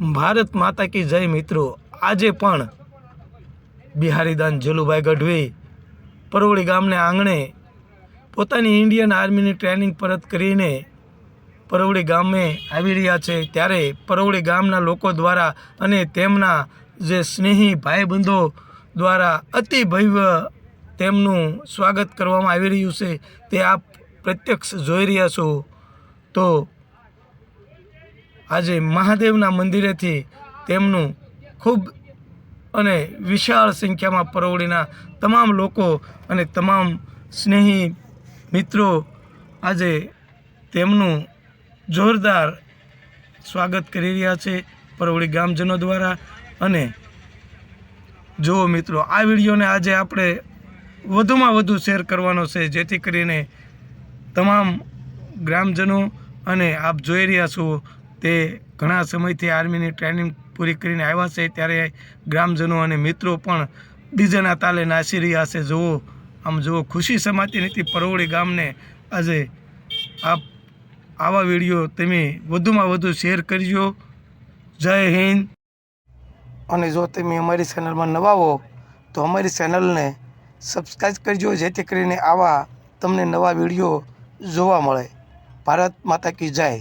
ભારત માતા કી જય મિત્રો. આજે પણ બિહારીદાન જલુભાઈ ગઢવી પરોળી ગામને આંગણે પોતાની ઇન્ડિયન આર્મીની ટ્રેનિંગ પરત કરીને પરવડી ગામે આવી રહ્યા છે. ત્યારે પરવડી ગામના લોકો દ્વારા અને તેમના જે સ્નેહી ભાઈબંધો દ્વારા અતિ ભવ્ય તેમનું સ્વાગત કરવામાં આવી રહ્યું છે. તે આપ પ્રત્યક્ષ જોઈ રહ્યા છો. તો આજે મહાદેવના મંદિરેથી તેમનું ખૂબ અને વિશાળ સંખ્યામાં પરવડીના તમામ લોકો અને તમામ સ્નેહી મિત્રો આજે તેમનું જોરદાર સ્વાગત કરી રહ્યા છે પરવડી ગામજનો દ્વારા. અને જુઓ મિત્રો, આ વિડીયોને આજે આપણે વધુમાં વધુ શેર કરવાનો છે, જેથી કરીને તમામ ગ્રામજનો અને આપ જોઈ રહ્યા છો તે ઘણા સમયથી આર્મીની ટ્રેનિંગ પૂરી કરીને આવ્યા છે. ત્યારે ગ્રામજનો અને મિત્રો પણ બીજાના તાલે નાસી રહ્યા છે. જુઓ, આમ જુઓ, ખુશી સમાતી નથી પરવડી ગામને આજે આપ આવા વીડિયો તમે વધુમાં વધુ શેર કરજો. જય હિન્દ. અને જો તમે અમારી ચેનલમાં નવા હો, તો અમારી ચેનલને સબસ્ક્રાઈબ કરજો, જેથી કરીને આવા તમને નવા વીડિયો જોવા મળે. ભારત માતા કી જય.